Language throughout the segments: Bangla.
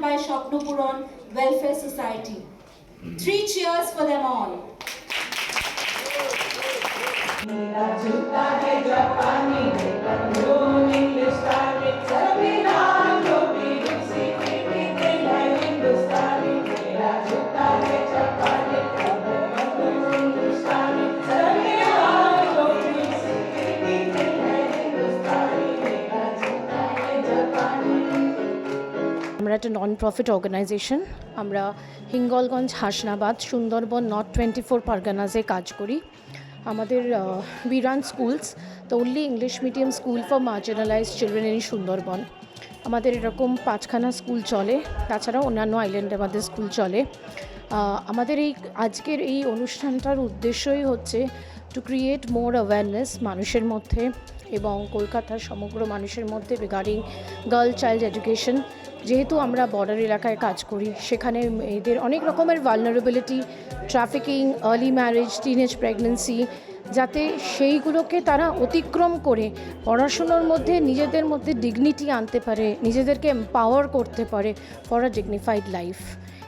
by Shopnupuran Welfare Society. Three cheers for them all. একটা নন প্রফিট অর্গানাইজেশন আমরা Hingalganj, Hasnabad, Sundarban north twenty four Parganas কাজ করি। আমাদের we run schools the only English medium school for marginalise children in Sundarban. আমাদের এরকম পাঁচখানা স্কুল চলে, তাছাড়াও অন্যান্য আইল্যান্ডে আমাদের স্কুল চলে। আমাদের এই আজকের এই অনুষ্ঠানটার উদ্দেশ্যই হচ্ছে টু ক্রিয়েট মোর অ্যাওয়ারনেস মানুষের মধ্যে। এবং কলকাতার সমগ্র মানুষের মধ্যে রিগার্ডিং গার্ল চাইল্ড এডুকেশন যেহেতু আমরা বর্ডার এলাকায় কাজ করি, সেখানে মেয়েদের অনেক রকমের vulnerability trafficking early marriage teenage pregnancy যাতে সেইগুলোকে তারা অতিক্রম করে, পড়াশুনোর মধ্যে নিজেদের মধ্যে ডিগনিটি আনতে পারে, নিজেদেরকে এম্পাওয়ার করতে পারে ফর আ ডিগনিফাইড লাইফ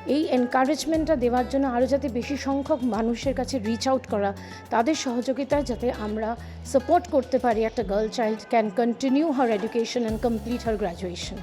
এই এনকারেজমেন্টটা দেওয়ার জন্য আরও যাতে বেশি সংখ্যক মানুষের কাছে রিচ আউট করা, তাদের সহযোগিতায় যাতে আমরা সাপোর্ট করতে পারি একটা girl child can continue her education and complete her graduation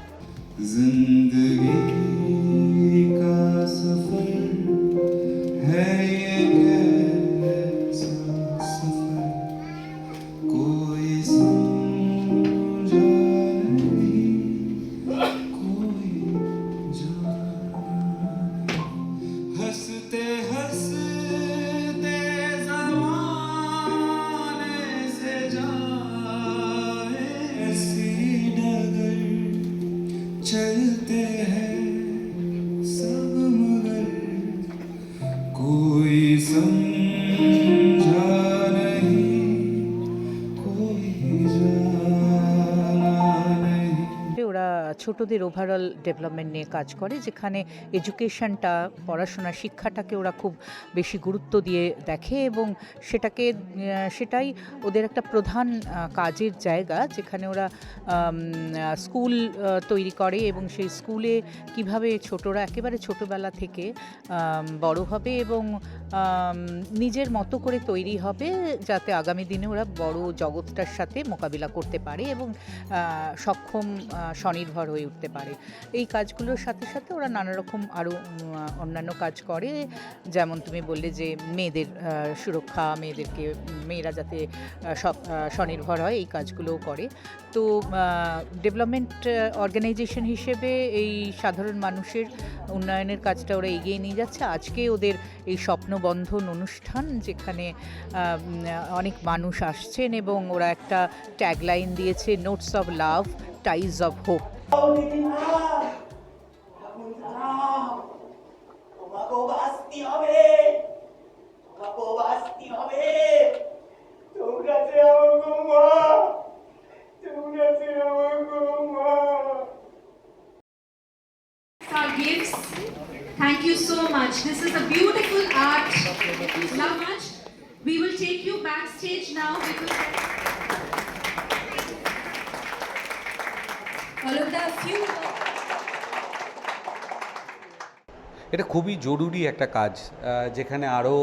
ছোটদের ওভারঅল ডেভেলপমেন্ট নিয়ে কাজ করে, যেখানে এডুকেশনটা পড়াশোনা শিক্ষাটাকে ওরা খুব বেশি গুরুত্ব দিয়ে দেখে এবং সেটাকে সেটাই ওদের একটা প্রধান কাজের জায়গা, যেখানে ওরা স্কুল তৈরি করে এবং সেই স্কুলে কীভাবে ছোটরা একেবারে ছোটবেলা থেকে বড় হবে এবং নিজের মতো করে তৈরি হবে যাতে আগামী দিনে ওরা বড় জগৎটার সাথে মোকাবিলা করতে পারে এবং সক্ষম স্বনির্ভর হয়ে উঠতে পারে। এই কাজগুলোর সাথে সাথে ওরা নানা রকম আরও অন্যান্য কাজ করে। যেমন তুমি বললে যে মেয়েদের সুরক্ষা, মেয়েদেরকে, মেয়েরা যাতে সব স্বনির্ভর হয়, এই কাজগুলোও করে। তো ডেভেলপমেন্ট অর্গানাইজেশন হিসেবে এই সাধারণ মানুষের উন্নয়নের কাজটা ওরা এগিয়ে নিয়ে যাচ্ছে। আজকে ওদের এই স্বপ্নবন্ধন অনুষ্ঠান যেখানে অনেক মানুষ আসছেন এবং ওরা একটা ট্যাগলাইন দিয়েছে notes of love ties of hope gifts. Thank you so much. This is a beautiful art. Love much. We will take you backstage now because all of the few. এটা খুবই জরুরি একটা কাজ যেখানে আরও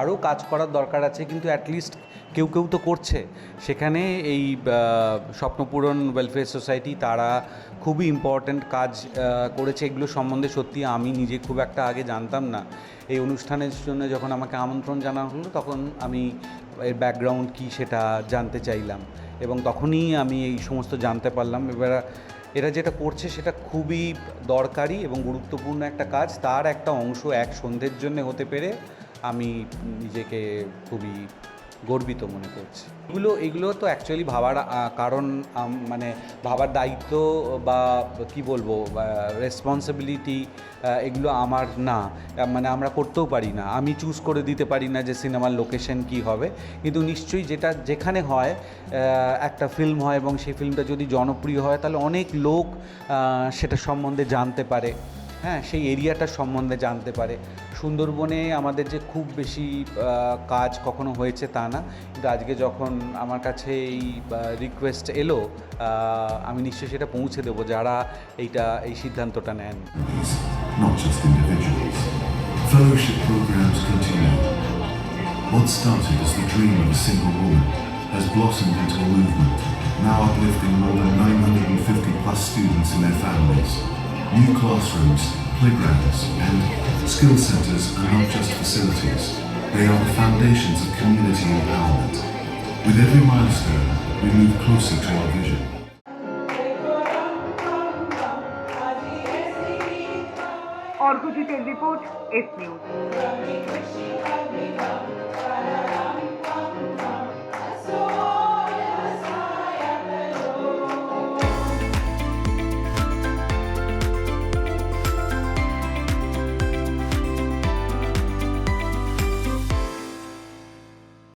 আরও কাজ করার দরকার আছে, কিন্তু অ্যাটলিস্ট কেউ কেউ তো করছে। সেখানে এই স্বপ্নপূরণ ওয়েলফেয়ার সোসাইটি তারা খুবই ইম্পর্ট্যান্ট কাজ করেছে। এগুলো সম্বন্ধে সত্যি আমি নিজে খুব একটা আগে জানতাম না। এই অনুষ্ঠানের জন্য যখন আমাকে আমন্ত্রণ জানানো হলো, তখন আমি এর ব্যাকগ্রাউন্ড কী সেটা জানতে চাইলাম। এবং তখনই আমি এই সমস্ত জানতে পারলাম। এবার এরা যেটা করছে সেটা খুবই দরকারি এবং গুরুত্বপূর্ণ একটা কাজ। তার একটা অংশ এক সন্ধ্যের জন্য হতে পেরে আমি নিজেকে খুবই গর্বিত মনে করছি। এগুলো এগুলো তো অ্যাকচুয়ালি ভাবার কারণ মানে ভাবার দায়িত্ব বা কি বলব রেসপন্সিবিলিটি এগুলো আমার না। মানে আমরা করতেও পারি না। আমি চুজ করে দিতে পারি না যে সিনেমার লোকেশন কি হবে। কিন্তু নিশ্চয়ই যেটা, যেখানে হয় একটা ফিল্ম হয় এবং সেই ফিল্মটা যদি জনপ্রিয় হয়, তাহলে অনেক লোক সেটা সম্বন্ধে জানতে পারে। হ্যাঁ সেই এরিয়াটা সম্বন্ধে জানতে পারে। সুন্দরবনে আমাদের যে খুব বেশি কাজ কখনো হয়েছে তা না। কিন্তু আজকে যখন আমার কাছে এই রিকোয়েস্ট এলো আমি নিশ্চয়ই সেটা পৌঁছে দেবো, যারা এইটা, এই সিদ্ধান্তটা নেন। New classrooms, playgrounds, and skill centres are not just facilities, they are the foundations of community empowerment. With every milestone, we move closer to our vision. অর্ঘজিতের রিপোর্ট এস নিউজ